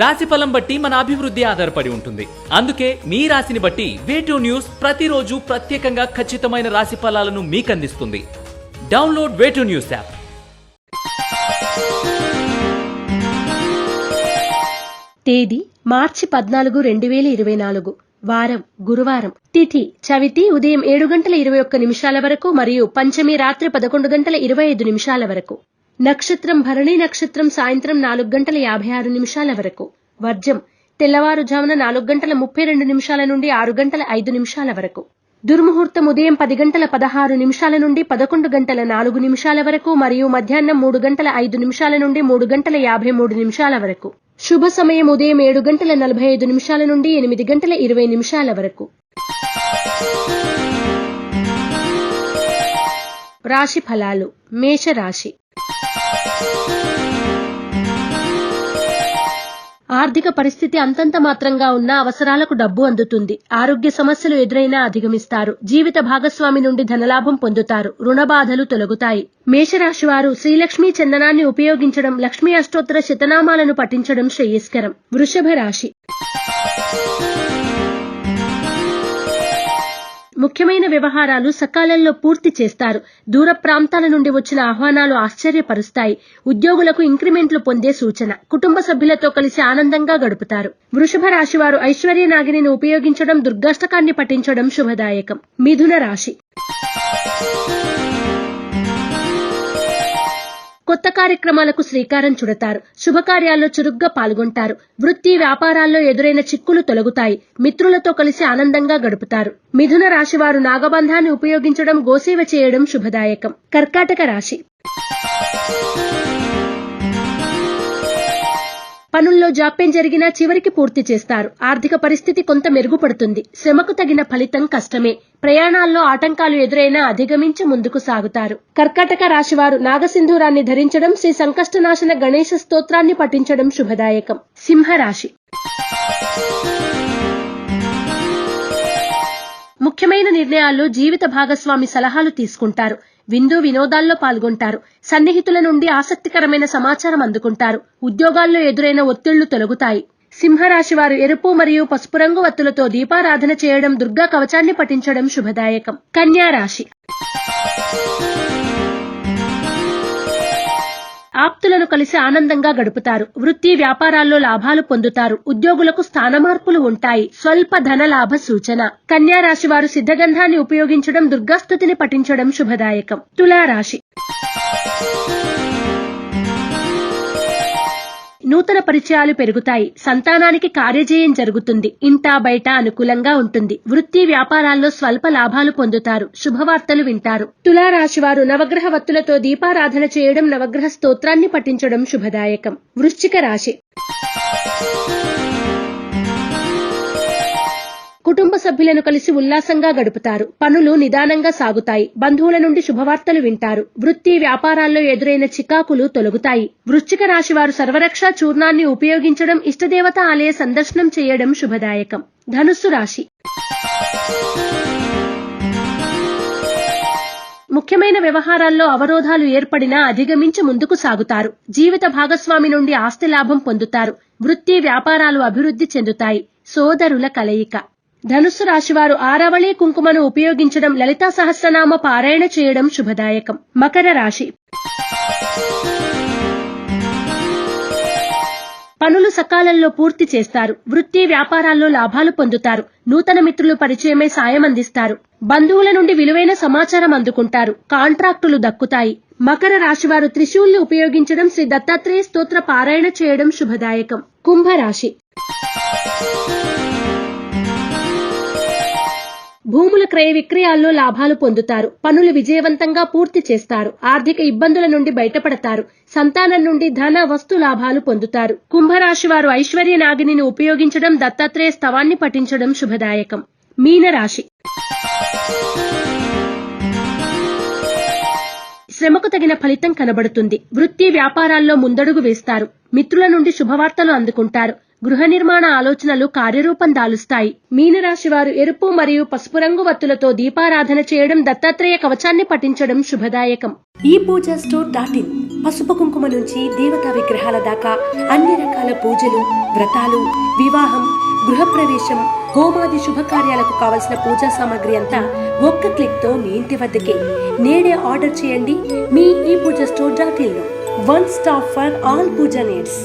రాశి ఫలం బట్టి మన అభివృద్ధి ఆధారపడి ఉంటుంది. అందుకే మీ రాశిని బట్టి వేటూ న్యూస్ ప్రతిరోజు ప్రత్యేకంగా ఖచ్చితమైన రాశి ఫలాలను మీకు అందిస్తుంది డౌన్లోడ్ వేటూ న్యూస్ యాప్ తేదీ మార్చి పద్నాలుగు రెండు వేల ఇరవై నాలుగు. వారం గురువారం. తిథి చవితి ఉదయం ఏడు గంటల ఇరవై ఒక్క నిమిషాల వరకు మరియు పంచమి రాత్రి పదకొండు గంటల ఇరవై ఐదు నిమిషాల వరకు. నక్షత్రం భరణి నక్షత్రం సాయంత్రం నాలుగు గంటల యాభై ఆరు నిమిషాల వరకు. వర్జం తెల్లవారుజామున నాలుగు గంటల ముప్పై రెండు నిమిషాల నుండి ఆరు గంటల ఐదు నిమిషాల వరకు. దుర్ముహూర్తం ఉదయం పది గంటల పదహారు నిమిషాల నుండి పదకొండు గంటల నాలుగు నిమిషాల వరకు మరియు మధ్యాహ్నం మూడు గంటల ఐదు నిమిషాల నుండి మూడు గంటల యాభై మూడు నిమిషాల వరకు. శుభ సమయం ఉదయం ఏడు గంటల నలభై ఐదు నిమిషాల నుండి ఎనిమిది గంటల ఇరవై నిమిషాల వరకు. రాశి ఫలాలు మేషరాశి. ఆర్థిక పరిస్థితి అంతంత మాత్రంగా ఉన్న అవసరాలకు డబ్బు అందుతుంది. ఆరోగ్య సమస్యలు ఎదురైనా అధిగమిస్తారు. జీవిత భాగస్వామి నుండి ధనలాభం పొందుతారు. రుణ బాధలు తొలగుతాయి. మేషరాశి వారు శ్రీలక్ష్మీ చందనాన్ని ఉపయోగించడం లక్ష్మీ అష్టోత్తర శతనామాలను పఠించడం శ్రేయస్కరం. వృషభ రాశి. ముఖ్యమైన వ్యవహారాలు సకాలంలో పూర్తి చేస్తారు. దూర ప్రాంతాల నుండి వచ్చిన ఆహ్వానాలు ఆశ్చర్యపరుస్తాయి. ఉద్యోగులకు ఇంక్రిమెంట్లు పొందే సూచన. కుటుంబ సభ్యులతో కలిసి ఆనందంగా గడుపుతారు. వృషభ రాశి వారు ఐశ్వర్య నాగిని ఉపయోగించడం దుర్గాష్టకాన్ని పఠించడం శుభదాయకం. మిథున రాశి. కొత్త కార్యక్రమాలకు శ్రీకారం చుడతారు. శుభకార్యాల్లో చురుగ్గా పాల్గొంటారు. వృత్తి వ్యాపారాల్లో ఎదురైన చిక్కులు తొలగుతాయి. మిత్రులతో కలిసి ఆనందంగా గడుపుతారు. మిథున రాశి వారు నాగబంధాన్ని ఉపయోగించడం గోసేవ చేయడం శుభదాయకం. కర్కాటక రాశి. పనుల్లో జాప్యం జరిగినా చివరికి పూర్తి చేస్తారు. ఆర్థిక పరిస్థితి కొంత మెరుగుపడుతుంది. శ్రమకు తగిన ఫలితం కష్టమే. ప్రయాణాల్లో ఆటంకాలు ఎదురైనా అధిగమించి ముందుకు సాగుతారు. కర్కాటక రాశివారు నాగసింధూరాన్ని ధరించడం శ్రీ సంకష్టనాశన గణేశ స్తోత్రాన్ని పఠించడం శుభదాయకం. సింహరాశి. ముఖ్యమైన నిర్ణయాల్లో జీవిత భాగస్వామి సలహాలు తీసుకుంటారు. విందు వినోదాల్లో పాల్గొంటారు. సన్నిహితుల నుండి ఆసక్తికరమైన సమాచారం అందుకుంటారు. ఉద్యోగాల్లో ఎదురైన ఒత్తిళ్ళు తొలగుతాయి. సింహరాశి వారు ఎరుపు మరియు పసుపు రంగు వత్తులతో దీపారాధన చేయడం దుర్గా కవచాన్ని పఠించడం శుభదాయకం. కన్యా రాశి ఆప్తులను కలిసి ఆనందంగా గడుపుతారు. వృత్తి వ్యాపారాల్లో లాభాలు పొందుతారు. ఉద్యోగులకు స్థానమార్పులు ఉంటాయి. స్వల్ప ధన లాభ సూచన. కన్యా రాశి వారు సిద్ధగంధాన్ని ఉపయోగించడం దుర్గాస్థుతిని పఠించడం శుభదాయకం. తులారాశి. నూతన పరిచయాలు పెరుగుతాయి. సంతానానికి కార్యజయం జరుగుతుంది. ఇంటా బయట అనుకూలంగా ఉంటుంది. వృత్తి వ్యాపారాల్లో స్వల్ప లాభాలు పొందుతారు. శుభవార్తలు వింటారు. తులారాశివారు నవగ్రహ వత్తులతో దీపారాధన చేయడం నవగ్రహ స్తోత్రాన్ని పఠించడం శుభదాయకం. వృశ్చిక రాశి. కుటుంబ సభ్యులను కలిసి ఉల్లాసంగా గడుపుతారు. పనులు నిదానంగా సాగుతాయి. బంధువుల నుండి శుభవార్తలు వింటారు. వృత్తి వ్యాపారాల్లో ఎదురైన చికాకులు తొలగుతాయి. వృశ్చిక రాశి వారు సర్వరక్షా చూర్ణాన్ని ఉపయోగించడం ఇష్టదేవత ఆలయ సందర్శనం చేయడం శుభదాయకం. ధనుస్సు రాశి. ముఖ్యమైన వ్యవహారాల్లో అవరోధాలు ఏర్పడినా అధిగమించి ముందుకు సాగుతారు. జీవిత భాగస్వామి నుండి ఆస్తి లాభం పొందుతారు. వృత్తి వ్యాపారాలు అభివృద్ధి చెందుతాయి. సోదరుల కలయిక. ధనుస్సు రాశివారు ఆరవళి కుంకుమను ఉపయోగించడం లలితా సహస్రనామ పారాయణ చేయడం శుభదాయకం. మకర రాశి. పనులు సకాలంలో పూర్తి చేస్తారు. వృత్తి వ్యాపారాల్లో లాభాలు పొందుతారు. నూతన మిత్రులు పరిచయమే సాయం అందిస్తారు. బంధువుల నుండి విలువైన సమాచారం అందుకుంటారు. కాంట్రాక్టులు దక్కుతాయి. మకర రాశివారు త్రిశూల్ని ఉపయోగించడం శ్రీ దత్తాత్రేయ స్తోత్ర పారాయణ చేయడం శుభదాయకం. కుంభరాశి. భూముల క్రయ విక్రయాల్లో లాభాలు పొందుతారు. పనులు విజయవంతంగా పూర్తి చేస్తారు. ఆర్థిక ఇబ్బందుల నుండి బయటపడతారు. సంతానం నుండి ధన వస్తు లాభాలు పొందుతారు. కుంభరాశి వారు ఐశ్వర్య నాగిని ఉపయోగించడం దత్తాత్రేయ స్తవాన్ని పఠించడం శుభదాయకం. మీనరాశి. శ్రమకు తగిన ఫలితం కనబడుతుంది. వృత్తి వ్యాపారాల్లో ముందడుగు వేస్తారు. మిత్రుల నుండి శుభవార్తలు అందుకుంటారు. గృహ నిర్మాణ ఆలోచనలు కార్యరూపం దాలుస్తాయి. మీనరాశి వారు ఎరుపు మరియు పసుపు రంగు వత్తులతో దీపారాధన చేయడం దత్తాత్రేయ కవచాన్ని పఠించడం శుభదాయకం. ఈ పూజ స్టోర్ డాట్ ఇన్. పసుపు కుంకుమ నుంచి దేవతా విగ్రహాల దాకా అన్ని రకాల పూజలు వ్రతాలు వివాహం గృహప్రవేశం హోమాది శుభకార్యాలకు కావలసిన పూజా సామాగ్రి అంతా ఒక్క క్లిక్తో మీ ఇంటి వద్దకే. నేడే ఆర్డర్ చేయండి మీ ఈ Pooja store dot in one stop for all puja needs.